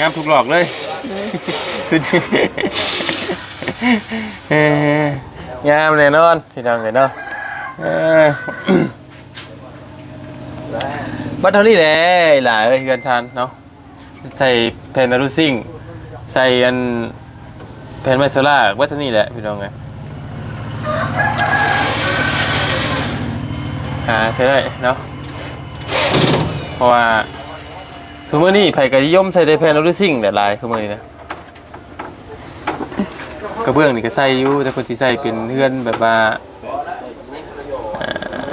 งามทุกหลอกเลยสุดเอ้ยงามแน่นอนพี่น้องเลยเนาะเออบัตเท่านี้แหละหลายเอ้ยเกินชันเนาะใส่แผ่นนารูซิ่งใส่อันแผ่นไมโซล่าบัตเท่านี้แหละพี่น้องไงหาใช้ได้เนาะเพราะว่า คือเมื่อนี้ไผ่กระย่อมใส่ไดแพนรูซิ่งแต่ลายคือเมื่อนี้นะกระเบื้องนี่ก็ใส่อยู่แต่คนที่ใส่เป็นเพื่อนแบบว่า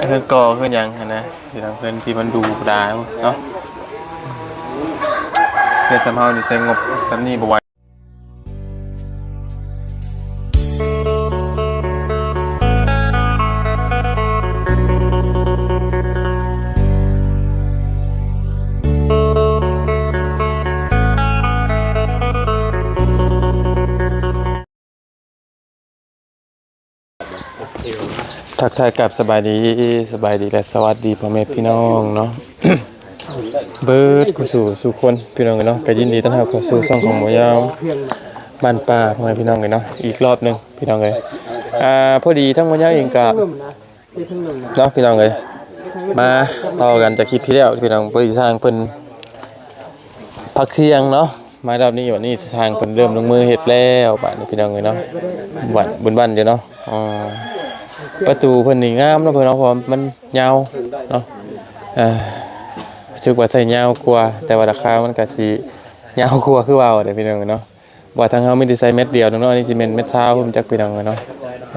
เพื่อนกอเพื่อนยังนะที่ทางเพื่อนที่มันดูดาเนาะเพื่อนจำเฮานี่ใส่งบจำนี่บ่ไหว ทักทายกับสบายดีสบายดีและสวัสดีพ่อแม่พี่น้องเนาะเบิร์ดกูสู่สู่คนพี่น้องกันเนาะก็ยินดีต้อนรับเข้าสู่ช่องของหมอยาวบ้านป่าพ่อแม่พี่น้องกันเนาะอีกรอบหนึงพี่น้องเลยอ่าพอดีทั้งหมอยาวเองก็เนาะพี่น้องเลยมาต่อกันจากคลิปที่แล้วพี่น้องไปสร้างเพิ่นพักเที่ยงเนาะมารอบนี้วันนี้ทางเพิ่นเริ่มลงมือเฮ็ดแล้วบัดนี้พี่น้องเลยเนาะบันบุญบันเดี๋ยวเนาะอ๋อ ประตูเพิ่นนี่งามเนาะเพิ่นเนาะเพราะมันยาวเนาะเอ่อรู้สึกว่าใส่ยาวกว่า แต่ว่าราคามันก็สิยาวกว่าคือว่าเด้อพี่น้องเนาะว่าทางเฮามีดีไซน์เม็ดเดียวเนาะอันนี้สิเป็นเม็ดเท้าเพิ่นจักพี่น้องเนาะ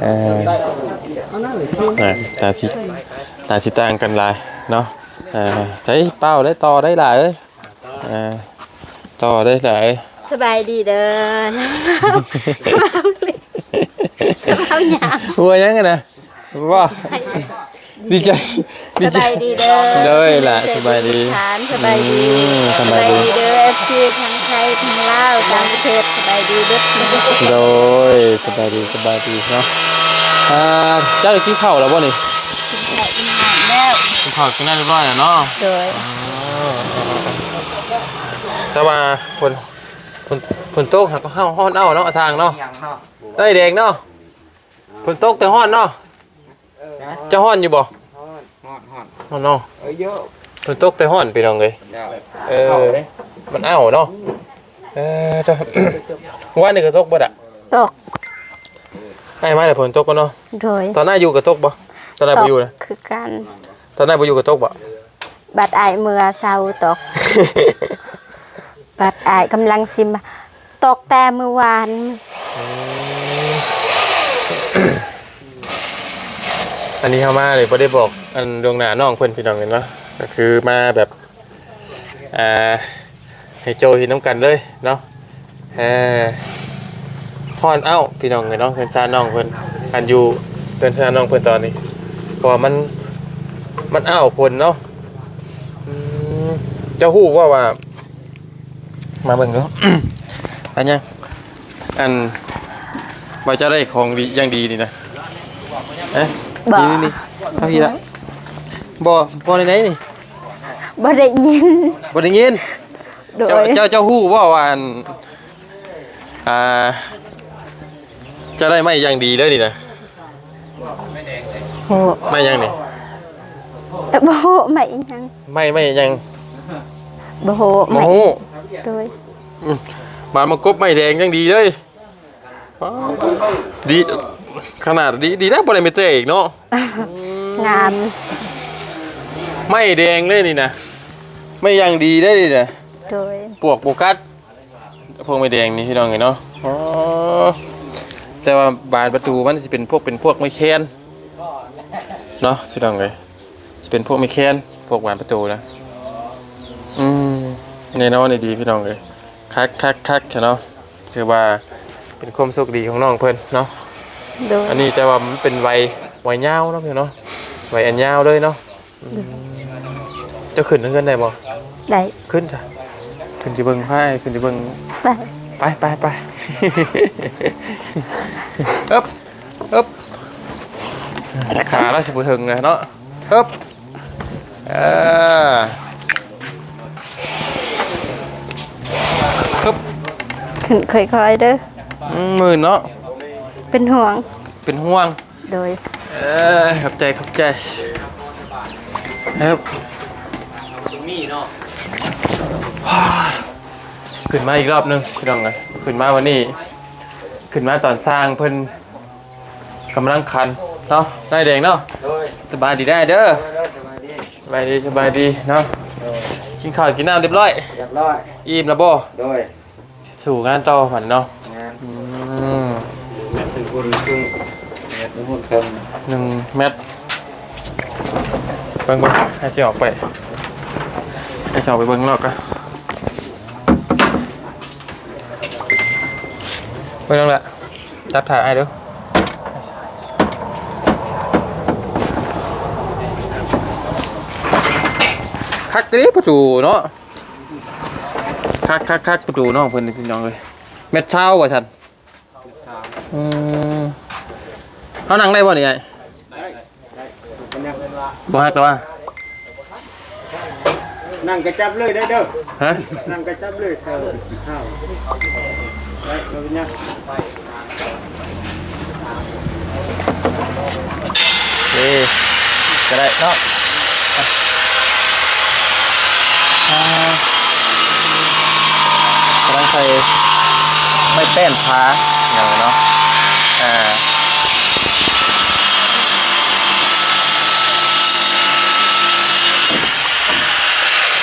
เอ่ออ่าตาสิตาสิต่างกันหลายเนาะเอ่อใช้เป้าได้ต่อได้หลายเอ้ยเอ่อต่อได้หลายสบายดีเด้อสบายหยาบหั วยังไงนะว่าดีใจดีสใจ บายดีเด้อเด้อล่ะสบายดีฐานสบายดีอืมสสบาบายยดีดี เด้อชีทั้งไทยทั้งลาวต่างประเทศสบายดีเด้อโดยสบายดีสบายดีเนาะอ่าเจ้าได้กินข้าวแล้วบ่นี่แขกอินหานแล้วกินข้าวกินได้เรียบร้อยแล้วเนาะโดยจะมาฝนฝนฝนตกหักก็ห้าฮ้อนเอ้าเนาะทางเนาะได้แดงเนาะฝนตกแต่ฮ้อนเนาะ จะฮ้อนอยู่บ่ฮอดฮอดฮ้อนเนาะเอ้ยเยอะฝนตกแต่ฮ้อนพี่น้องเอ้ยเดี๋ยวเออมันเอ้าเนาะเออเจ้าว่านี่ก็ตกบ่ดะตกไอ้มาแต่ฝนตกบ่เนาะโดยตอนหน้าอยู่ก็ตกบ่ตอนหน้าบ่อยู่นะคือกันตอนหน้าบ่อยู่ก็ตกบ่บัดอายเมื่อเช้าตกบัดอายกำลังสิมาตกแต่เมื่อวาน อันนี้เข้ามาเลยไ่ได้บอกอันดวงหนาน้องเพื่อนพี่น้องเห็นเนาะก็คือมาแบบอ่าให้โจห็นน้ำกันเลยเนาะเออพอนเอ้าพี่น้องเห็นเนาะเพื่อนซาน้องเพื่อนอันอยู่เพื่อนซาน้องเพื่อนตอนนี้เพราะมันมันเอ้าคนเนาะเจ้าหู้ว่าว่า มาเบิ่งดูอันยังอันว่าจะได้ของดีอย่างดีนี่นะเอ๊ะ บ่นี่นี่นี่เอาพี่ละบ่บ่ในไหนนี่บ่ได้ยินบ่ได้ยินโดเจ้ายเจ้าเจ้าฮู้ว่าว่าอันอ่าจะได้ไม่อย่างดีเลยนี่นะโหไม่อย่างนี่เอ้อบ่โหไม่อีหยังไม่ไม่อย่างบ่โหโมไม่โหโดยบานมากบไม่แดงอย่างดีเลยอ้าวดี ขนาดดีดีนะบ่ได้ไม่เตะอีกเนาะงามไม่แดงเลยนี่นะไม่อย่างดีได้นี่นะโดยปวกโบกัสพวกไม่แดงนี่พี่น้องเห็นเนาะอ๋อแต่ว่าบานประตูมันจะเป็นพวกเป็นพวกไม่แคนเนาะพี่น้องเลยจะเป็นพวกไม่แคนพวกบานประตูนะอืมแน่นอนนี่ดีพี่น้องเลยคักคักคักเนาะถือว่าเป็นความโชคดีของน้องเพิ่นเนาะ โดยอันนี้แต่ว่ามันเป็นวัยวัยยาวเนาะพี่เนาะวัยอันยาวเลยเนาะอืมจะขึ้นขึ้นได้บ่ได้ขึ้นจ้ะขึ้นจะเบิ่งไพ่ขึ้นจะเบิ่งไปไปไปไปอึ๊บอึ๊บขาเราจะไปถึงเลยเนาะอึ๊บเออครับขึ้นค่อยๆเด้ออืมหมื่นเนาะ เป็นห่วง เป็นห่วง โดย เออขับใจขับใจครับขึ้นมาอีกรอบหนึงพี่น้องเลยขึ้นมาวันนี้ ขึ้นมาตอนสร้างเพิ่นกำลังคันเนาะได้แดงเนาะโดยสบายดีได้เด้อโดยสบายดีสบายดีสบายดีเนาะกินข้าวกินน้ำเรียบร้อย เรียบร้อย อิ่มแล้วบ่โดย สู่งานต่อผันเนาะงานอืมเป็น คนครึ่งเม็ดเป็นคนเคิมหนึ่งเม็ดเบิ่งเบิ่งให้สิออกไปให้สิออกไปเบิ่งข้างนอกกันเบิ่งนั่นแหละตัดถ่ายให้เดูคักกรีประตูเนาะคักคักคักประตูเนาะเพิ่นนี่พี่น้องเลยเม็ดเช้าว่าฉันอืม เขานั่งได้บ่เนี่ยไงบ่ฮักแล้วว่านั่งกระจับเลยได้เด้อฮะนั่งกระจับเลยเออข้าวได้เราเป็นยังเอ้ก็ได้เนาะอ่ากำลังใส่ไม่แป้นพ้าอย่างเนาะอ่า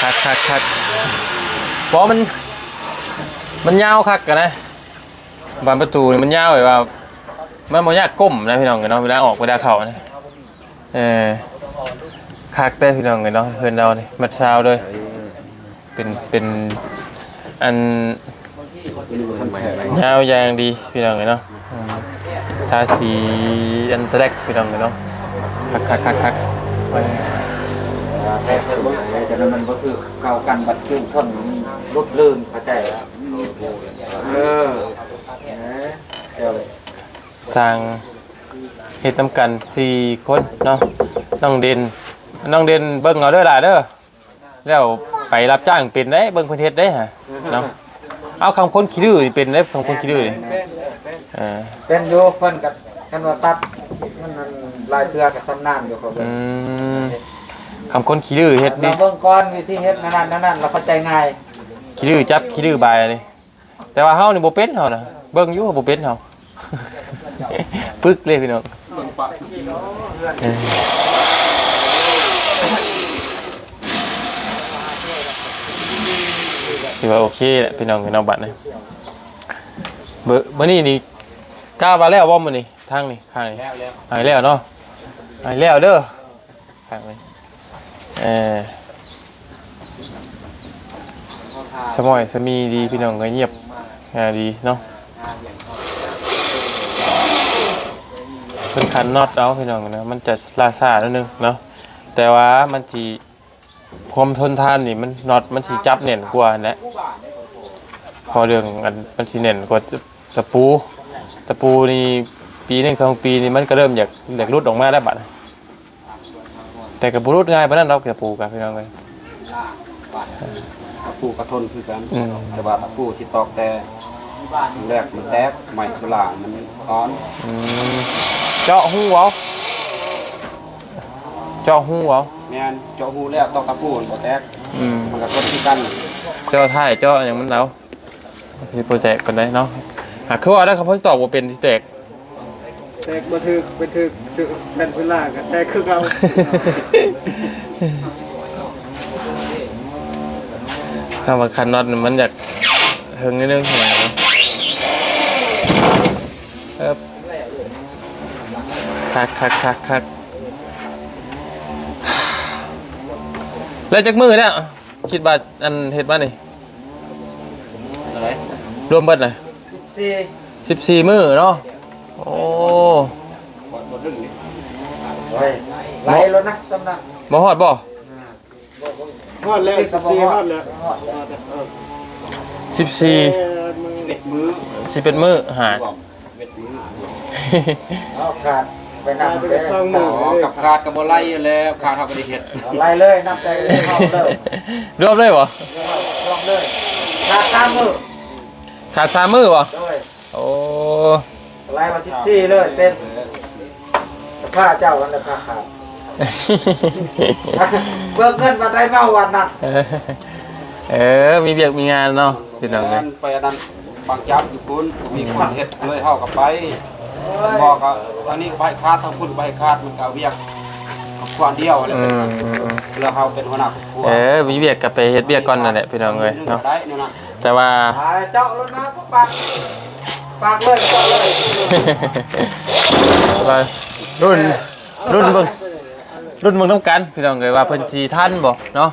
คักคักคักเพราะมัน มันยาวคักกันนะบานประตูมันยาวแบบว่า มันบ่ยากก้มนะพี่น้องกันเนาะเวลาออกเวลาเข้านะเออคักได้พี่น้องกันเนาะเพื่อนเรานี่มัดเช้าด้วยเป็นเป็นอันยาวยางดีพี่น้องกันเนาะทาสีอันสแลกพี่น้องกันเนาะคักคักคักคักเออ แค่เพิ่มแต่นั้นมันก็คือเก่ากันบัดจุ่มทนรุดลื่นเข้าใจแล้วเออเดี๋ยวสร้างเฮ็ดนำกันสี่คนเนาะน้องเด่นน้องเด่นเบิ่งเอาเด้อล่ะเด้อแล้วไปรับจ้างเป็นได้เบิ่งเพิ่นเฮ็ดได้ฮะเนาะเอาคำคนขี้ดื้อนี่เป็นได้คำคนขี้ดื้อนี่เออเป็นโยเพิ่นกับกันว่าตัดมันมันลายเทือกับซ้ำนานอยู่เขาเบิ่อืงม คำคนขี้ดื้อเฮ็ดเรานี่เบิ่งก้อนวิธีเฮ็ดนั่นนั่นนั่นเราเข้าใจง่ายขี้ดื้อจับขี้ดื้อบายนี่แต่ว่าเฮานี่บ่เป็นเฮานะเบิ่งอยู่ว่าบ่เป็นเฮาปึกเลยพี่น้องเออถือว่าโอเคแหละพี่น้องพี่น้องบัดนี่เบอร์มื้อนี้นี่กล้าว่าแล้วบ่มื้อนี้ทางนี่ทางนี่แล้วแล้วหายแล้วเนาะหายแล้วเด้อทางนี้ เออสมอยสมีดีพี่น้องก็เงียบงานดีเนาะเพิ่นคันน็อตเอาพี่น้องนะมันจะลาซาแล้วนึงเนาะแต่ว่ามันสิความทนทานนี่มันน็อตมันสิจับแน่นกว่าแหละพอเรื่องอันมันสิแน่นกว่าตะปู ตะปูนี่ปีหนึ่งสองปีนี่มันก็เริ่มอยากอยากรุดออกมาแล้บัด แต่กับรุดง่ายปานนั้นเราตะปูกับพี่น้องเลยตะปูกระทนคือกันอืม แต่ว่าตะปูสิตอกแต่แรกมันแตกใหม่สุลามันอ่อนอืมเจาะหูเอาเจาะหูเอาแม่นเจาะหูแล้วตอกตะปูมันบ่แตกอืม มันก็ทนคือกันเจาะท้ายเจาะอย่างมันเอาพี่โปรเจกต์กันได้เนาะหากคือว่าได้คำพ้นตอบว่าเป็นที่แตก แตกบ่ถึกไปถึกถึกเป็นเวลากันแตกคือเก่าถ้ามาคันน็อตนี่มันอยากเฮิงนิดนึงทำไมเนาะเอบคักคักคักคักแล้วจากมือเนี่ยคิดว่าอันเฮ็ดบ้านนี่อะไรรวมเบิดเลยสี่สิบสี่มือเนาะโอ้ โอ้ยไล่แล้วนะสำนักมาฮอดบ่ฮอดแล้วสี่ฮอดแล้วสิบสี่เด็ดมือสิบเป็นมือหาบอกเด็ดมือเอาขาดไปนับเลยอ๋อกับขาดกับบ่ไล่แล้วขาดเฮาก็ได้เฮ็ดไล่เลยนับใจเลยเข้าเลยรวมเลยบ่ลองเลยขาดตามมือขาดสามมือบ่ด้วยโอ้ไล่มาสิบสี่เลยเต้น ผ้าเจ้าวันละผ้าขาดเบิกเงินมาได้เมาวันนั้นเออ มีเบียกมีงานเนาะพี่น้องเลยไปอันนั้นบางจับอยู่คุณมีคนเฮ็ดเลยเฮากับไปบอกก็ทางนี้ก็ใบคาดทางพุ่นก็ใบคาดมันก็เวียกควานเดียวอะไรอืเป็นมอืมอืมแล้วเฮาเป็นหัวหน้าครอบครัวเออมีเบียกกับไปเฮ็ดเบียกก่อนนั่นแหละพี่น้องเลยเนาะได้เนี่ยนะแต่ว่าเจ้ารถน้ำปากปากเลยปากเลยว่า รุ่นรุ่นเบิ่งรุ่นเบิ่งน้ำกันพี่น้องเลยว่าเพิ่นสิทันบ่เนาะ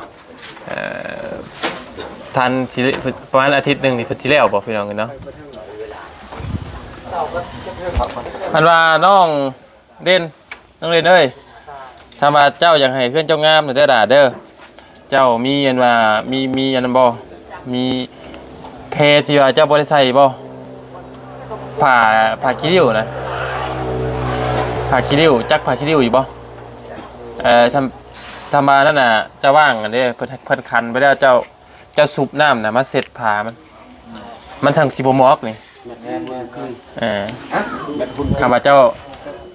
เอ่อทันสิประมาณอาทิตย์หนึงนี่เพิ่นสิแล้วบ่พี่น้องเอ้ยเนาะอันว่าน้องเด่นน้องเด่นเอ้ยถ้าว่าเจ้าอยากให้เพื่อนเจ้างามนี่เด้อด่าเด้อเจ้ามีอันว่ามีมีอันนั้นบ่มีเพที่ว่าเจ้าบ่ได้ใส่บ่ผ้าผ้าขี้ริ้วนะ ผ่าคิริวจักผ่าคิริวอยู่บ่เอ่อทำทำมานั่นน่ะจะว่างอันนี้เพิ่นเพิ่นคันไปแล้วเจ้าเจ้าสูบน้ำน่ะมาเสร็จผ่ามัน มันสั่งสิบ่มอกนี่แม่นแม่นคือเออแม่นคุณคำว่าเจ้า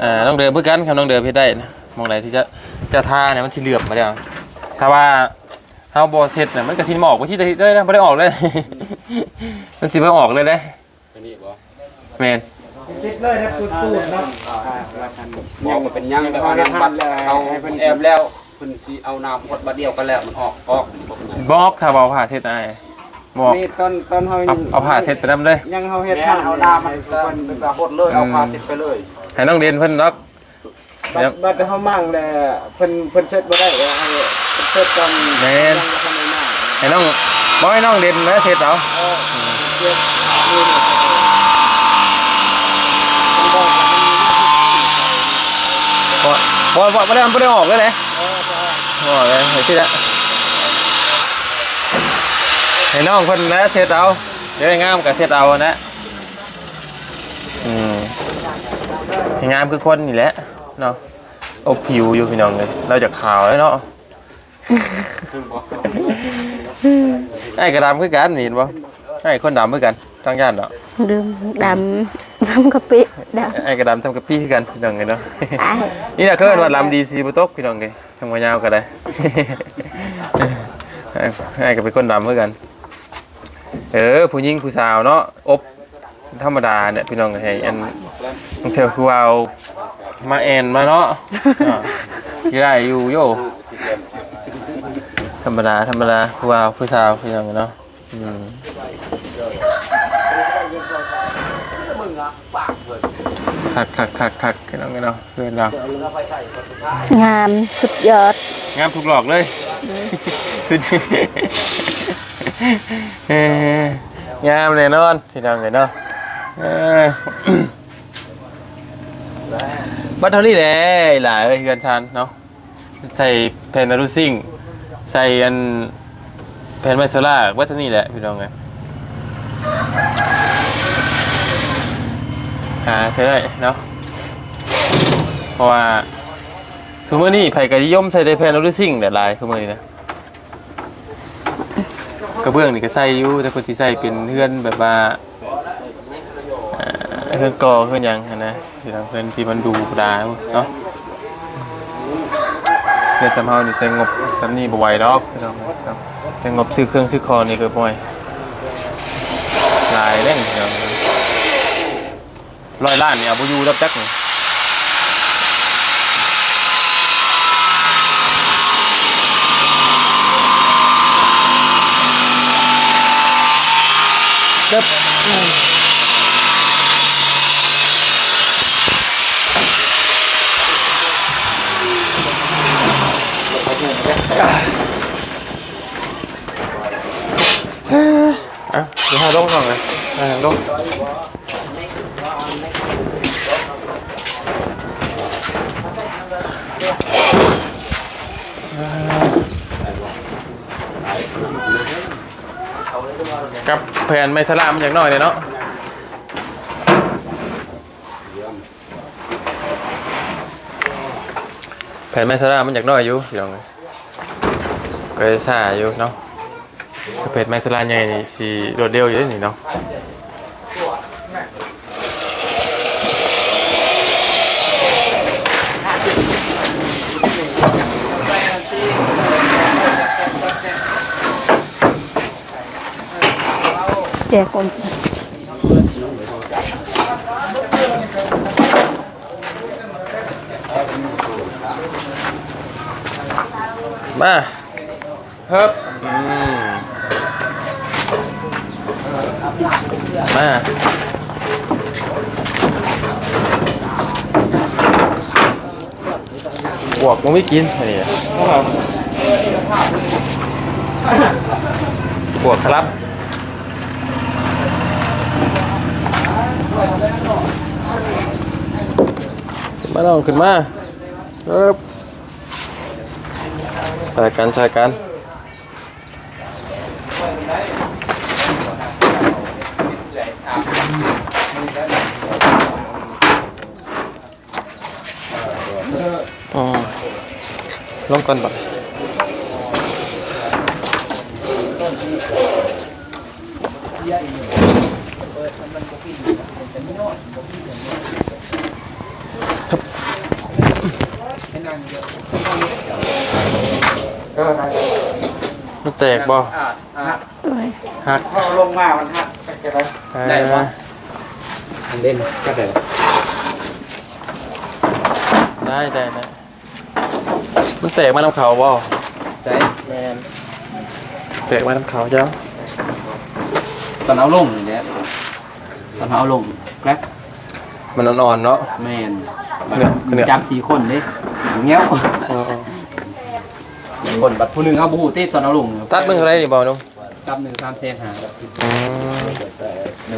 เอ่อต้องเดินเพื่อกันคำต้องเดินเพื่อได้นะมองไหนที่จะจะทาเนี่ยมันสิเหลื่อมมาแล้วถ้าว่าเฮาบ่เสร็จน่ะมันก็สิหมอกบ่ที่ได้นะบ่ได้ออกเลย มันสิบ่ออกเลยเด้อันนี้บ่แม่น ติดเลยนะพูดพูดเนาะบอกว่าเป็นหยังแต่ว่าน้ำบัดเอาเป็นแอบแล้วเพิ่นสิเอาน้ำพดบัดเดียวกันแล้วมันออกออกบ่เป็นหยังบอกถ้าบ่เอาผ้าเสร็จได้บอกนี่ตอนตอนเฮาเอาเอาผ้าเสร็จไปนํเลยยังเฮาเฮ็ดแม่ทางนเอาน้ำมันเพิ่นเป็นกระบดเลยเอาพาสิบไปเลยให้น้องเรียนเพิ่นล็อกบัดบัดเฮามั่งแลเพิ่นเพิ่นเช็ดบ่ได้เฮาเช็ดตอนแม่นยังบ่ทันได้มาให้น้องบอกให้น้องเรียนแล้วเสร็จเอาเออ เช็ดนี่นี่มันบอกว่ามันมีหน้าที่บ่บ่บ่ได้บ่ได้ออกเลยเลยเออใช่บ่ออกเลยเฮ้ยที่ละให้น้องเพิ่นแล้วเสร็จเอาเดี๋ยวให้งามก็เสร็จเอานะอืมให้งามคือคนนี่แหละเนาะอบผิวอยู่พี่น้องเลยเราจะขาวแล้วเนาะไอ้กระดำคือกันนี่เห็นบ่ไอ้คนดำคือกัน ทั้งย่านเนาะดื่มดำซ้ำกะปิดไอ้กระดำทำกับพี่คือกันพี่น้องเลยเนาะำตายนี่แหละคือว่าลำดีซีบุตกพี่น้องเลยทางมายาวก็ได้ไอ้ไอ้ก็เป็นคนดำเหมือนกัน เออผู้หญิงผู้สาวเนาะอบธรรมดาเนี่ยพี่น้องก็ให้อันบางเทอคือเอามาแอนมาเนาะอ่าที่ได้อยู่โยธรรมดาธรรมดาผู้เอาผู้สาวพี่น้องเนาะอืม คักคักคักคักพี่น้องเนาะเพื่อนเรางามสุดยอด งามถูกหลอกเลยสุดเอ้ยงามแน่นอนที่น้องเลยเนาะเอ้ยบัดเท่านี้แหละหลายเอ้ยเฮือนชันเนาะใส่แผ่นนารูซิ่งใส่อันแผ่นไมโซล่าบัดเท่านี้แหละพี่น้องไง หาใช้ได้เนาะเพราะว่าคือเมื่อนี้ไผ่กะนิยมใส่ไดแพนรูซิ่งแต่ลายคือเมื่อนี้นะกระเบื้องนี่ก็ใส่อยู่แต่คนที่ใส่เป็นเพื่อนแบบว่าเออเพื่อนกอเพื่อนยังนะที่เราเพื่อนที่มันดูดาเนาะเพื่อนจำเฮานี่ใส่งบจำนี่บ่ไหวดอกพี่น้องครับแต่งบซื้อเครื่องซื้อคอนี่ก็บ่ไหวลายเล่นพี่น้อง ร้อยล้านเนี่ยบูยูรับจักนี่ Cấp. À, Cặp phèn mày sẽ làm อย่างน้อยเนี่ยเนาะแผ่นไม้สลามันอย่างน้อยอยู่พี่น้องก็จะซ่าอยู่เนาะถ้าแผ่นไม้สลาใหญ่นี่สิโดดเดียวอยู่นี่เนาะ ก่คนมาเฮ้บอืมมาบวกมึงไม่กินอะไรอะบวกครับ ขึ้น มาลองขึ้นมาเฮ้บใช่กันใช่กันอ๋อลงก่อนบ่ กบ่อ่าอ่าตัวหักพอลงมามันหักจะได้ได้บ่ อันเด่นก็ได้ได้ได้ได้มันแตกมาน้ำเขาบ่ใช่แมนแตกมาน้ำเขาเจ้าตอนเอาลงนี่แหละตอนเอาลงแกร็กมันอ่อนๆเนาะ แม่นเนี่ยเนี่ย จับสี่คนเด้เงี้ยวเออ คนบัดผู้หนึงเอาบูเต้ตอนเอาลงๆตัดมึงอะไรนี่บ่นุ่มตับหนึ่งสามเซนหาอื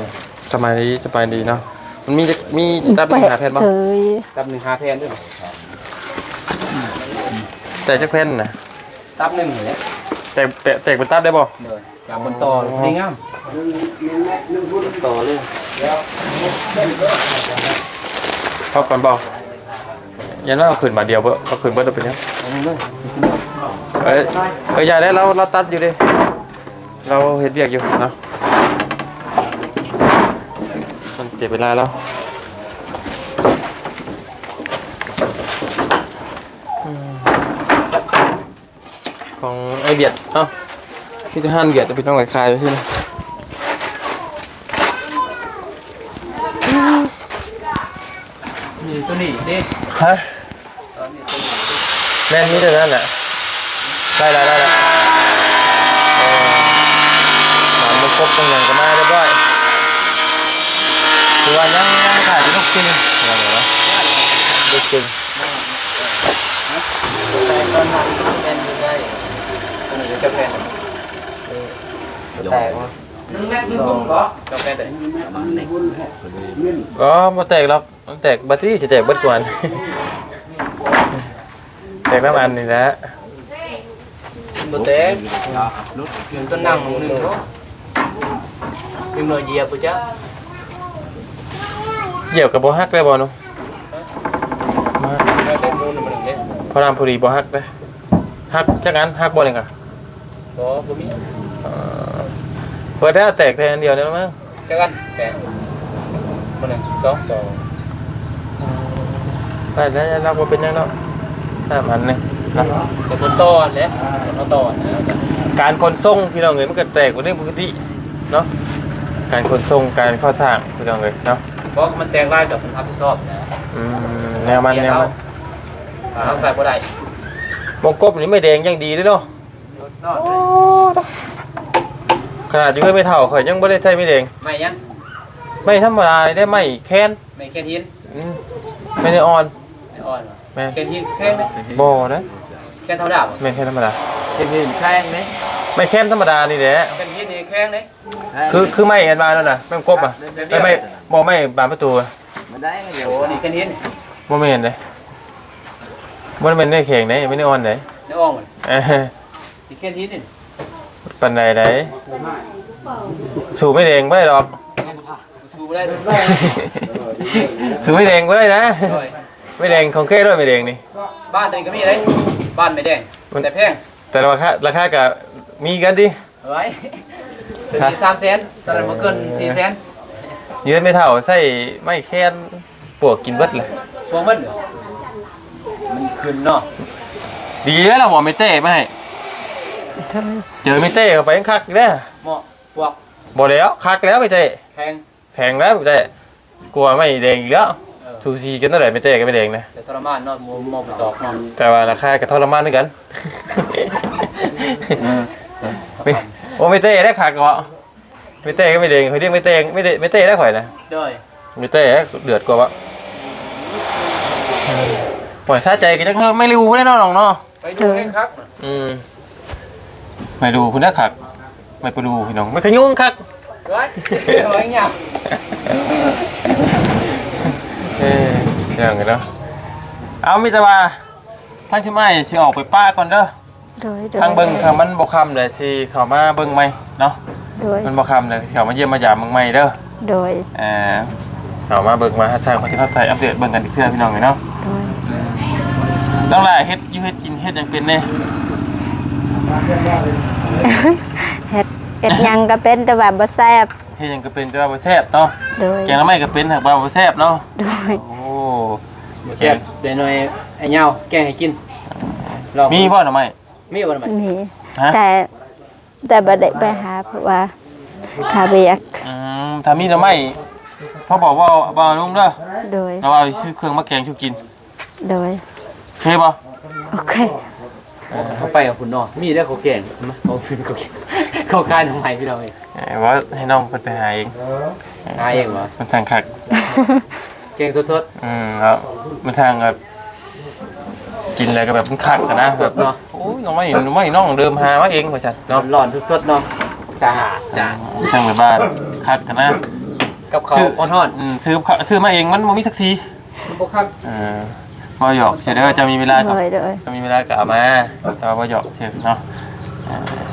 มสบายดีสบายดีเนาะมันมีจะมีตัดมึงหาแผ่นบ่เคยตับหนึ่งหาแพนด้วยแต่จักแผ่นน่ะตับหนึ่งเลยแตกแตกแตกเป็นตัดได้บ่เลยจากบนต่อดีงามต่อเลยเข้าก่อนบ่ยันว่าเอาขึ้นมาเดียวเบ่เอาขึ้นเบิดแล้วเป็นยัง เอาเลย เอ้ยเอ้ยอย่าได้เราเราตัดอยู่ดิเราเฮ็ดเวียกอยู่เนาะมันเสียเวลาแล้วอืมของไอเบียดเอ้าพี่จะหันเบียดจะเป็นต้องไหลคายไปที่นี่นี่ตัวนี้เด้ฮะตอนนี้ตัวนี้แม่นนี่แต่นั่นแหละ ได้แล้วได้แล้วเออหมามุกครบตรงอย่างก็มาเรียบร้อยคือว่ายังยังขาดที่ลูกจริงอะไรวะลูกจริงแต่ตอนนั้นแพนอยู่ได้ตัวนี้จะแพนแตกวะนึงแม่นึงบุ้งเหรอจะแพนแต่ก็มาแตกหรอกมันแตกบัตรที่จะแตกเบัตรกวนแตกน้ำอันนี่แหละ บนเต้หนึ่งต้นนั่งหนึ่งเนาะหนึ่งหน่วยเหยียบปุ๊จ้าเหยียบกับโบฮักได้บ่เนาะมาแล้วได้มูลมันหนึ่งเด้พอรามพอดีโบฮักได้ฮักจักอันฮักบ่เลยค่ะก็บ่มีเอ่อเปิดได้แตกแทนเดียวได้แล้วมั้งจักันแปดมันหนึ่งสองสองได้แล้วเราบ่เป็นหยังเนาะน้ำอันนี่ นะแต่บนต้อนเนี่ยบนต้อนนะการขนส่งพี่น้องเอ้ยมันก็แตกกว่าเรื่องปกติเนาะการขนส่งการเข้าสร้างพี่น้องเอ้ยเนาะเพราะมันแตงไล่กับผมรับผิดชอบนะอืมแนวมันแนวมันเราใส่ก็ได้วงกบนี่ไม่แดงยังดีเลยเนาะนอนขนาดอยู่เคยไม่เท่าข่อยยังไม่ได้ใช้ไม่แดงไม่ยังไม่ธรรมดาเลยได้ไม่แค้นไม่แค่หินอืมไม่ได้อ่อนไม่อ่อนแม่นแค่หินแค่นี้บ่นะ แค่เท่าดาบไม่แค่ธรรมดาเห็นเห็นแข้งนี่ไม่แค้นธรรมดานี่แหละแค่หินนี่แค่นี้คือคือไม่เห็นมาแล้วนะไม่กบอะไม่ไม่บ่ไม่บานประตูอะมาได้เดี๋ยวโอ้นี่แค่หินบ่ไม่เห็นเลยบ่ได้เป็นได้แข็งไหนไม่ได้อ่อนไหนนี่อ่องมันเอ้ยนี่แค่หินนี่ปันใดไหนสูบไม่แดงไม่ได้หรอก ชูได้สูบไม่แดงไม่ได้นะด้วยไม่แดงของแค่ด้วยไม่แดงนี่บ้านตัวนี้ก็มีเลย บ้านไม่แดงแต่แพงแต่ราคาราคากับมีกันดิเอาไว้ตัวนี้สามแสนตอนนั้นมันเกินสี่แสนยืนไม่เท่าใส่ไม่แค้นปวกกินเบิดเลยพวงมันเหรอมันขึ้นเนาะดีแล้วเราหมอไม่เต้ไม่ให้เจอไม่เต้เข้าไปยังคักอีกแล้วเหมาะพวกบ่แล้วคักแล้วไปเต้แข็งแข็งแล้วไปเต้กลัวไม่แดงอีกแล้ว ทูซีกันเท่าไหร่ไม่เต้ก็ไม่แดงนะแต่ทรมานเนาะมมองไปตอกนอนแต่ว่าราคาก็ทรมานเหมือนกันไม่โอ้ไม่เต้ได้คักเหรอไม่เต้ก็ไม่แดงเขาเรียกไม่เต้ไม่เต้ไม่เต้ได้ข่อยนะด้วยไม่เต้เดือดกว่าวะปล่อยท่าใจกันจังไม่รู้ได้เนอนองเนาะไปดูให้ครับอืมไม่ดูคุณนะคักไม่ไปดูพี่น้องไม่ขยุ่งคักเฮ้ยเอาไว้เงี้ย เอ้ยอย่างเงี้ยเนาะเอามิตรว่าท่านชิไม่สิออกไปป้าก่อนเด้อโดยโดยทางเบิ่งคำมันบ่คำเลยสิเข้ามาเบิ่งใหม่เนาะโดยมันบ่คำเลยเข้ามาเยี่ยมมายามเบิ่งใหม่เด้อโดยเอ่อเข้ามาเบิ่งมาหาทางพัฒนาใจอัปเดตเบิ่งกันอีกเทื่อพี่น้องเลยเนาะโดยต้องล่เฮ็ดอยู่เฮ็ดกินเฮ็ดหยังเป็นแน่เฮ็ดเฮ็ดหยังก็เป็นแต่ว่าบ่แซ่บ เฮ็ดหยังก็เป็นแต่ว่าบ่แซ่บเนาะโดย แกงหน้ำไม้ก็เป็นหากว่าบ่แซ่บเนาะโดย โอ้เสียบเดี๋ยวหน่อยไอ้เงาแกงให้กินลองมีบ่หน่อไม้มีบ่ทำไมมีฮะแต่แต่บ่ได้ไปหาเพราะว่าหาเบียกอืมถ้ามีหน่อไม้เขาบอกว่าบ่เอาลุงเด้อโดย เราเอาซื้อเครื่องมาแกงชูกินโดย โอเคบ่โอเคเขาไปกับคุณเนาะมีได้อเขาแกงมาเขาฟินเขาแกงเขาคายทำไมพี่เราเองเอ้ย ว่าให้น้องเพิ่นไปหาเองหาเองวะมันสั่งคักแกงสดอืมแล้วมันสั่งแบบกินอะไรก็แบบมันคักอะนะๆสดเนาะโอ้ยน้องไม่น้องไม่น้องเดิมหามาเองว่าซั่นเนาะหลอนๆสดๆเนาะจ้าจ้ามันสั่งไปบ้านคักกันนะ กับเขาวอ่อนอืมซื้อข้าวซื้อมาเองมันบ่มีสักสีๆบ่คักเออบ่หยอกเสียเด้อจะมีเวลาก็โดยโดยจะมีเวลาก็เอามาแต่ว่าบ่หยอกเสียเนาะเออ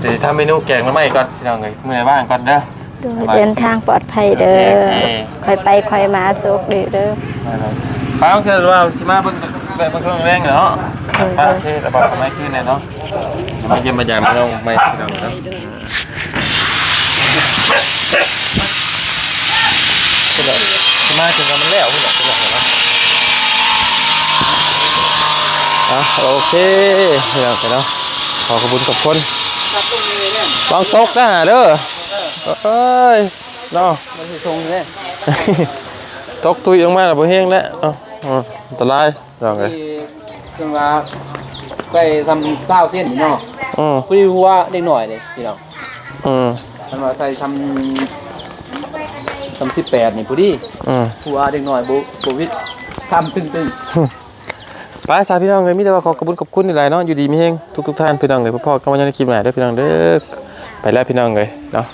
เดี๋ยวทำเมนูแกงมาใหม่ก่อนพี่น้องเอ้ยมื้อไหนว่างก่อนเด้อ โดยเดินทางปลอดภัยเด้โออเค ค่อยไปค่อยมาสุขดีเด้อ ป้าคือว่าสิมาเบิ่งแบบเบิ่งเครื่องแรงเนาะเออป้าโอเคระบอกไม่ขึ้นแน่เนาะมาเยี่ยมมาอย่างมาลงไม่พี่น้องเนาะก็เลยสิมาถึงกันมันแล้วพี่น้องพี่น้องเนาะอะโอเคพี่น้องเนาะขอขอบคุณกับค นวางตกนะเด้อเอ้ยเนาะมันสิทรงเลยตกตุยออกมาแล้วบ่แห้งแล้วเอ้าอ๋ออันตรายลองเลยที่เครื่องว่าใส่ซ้ำเศร้าเส้นนี่เนาะอืมพอดีหัวเด็กหน่อยเลยพี่น้องอืมมันว่าใส่ซ้ำซ้ำสิบแปดนี่พอดีอืมหัวเด็กหน่อยบุบุวิททำตึงตึง ไปสาพี่น้องเลยมิแต่ว่าขอขอบคุณขอบคุณหลายๆเนาะอยู่ดีมีเฮงทุกทุกท่านพี่น้องเลยพ่อๆก็มายู่ในคลิปไหนเด้อพี่น้องเด้อไปแล้วพี่น้องเลยเนาะ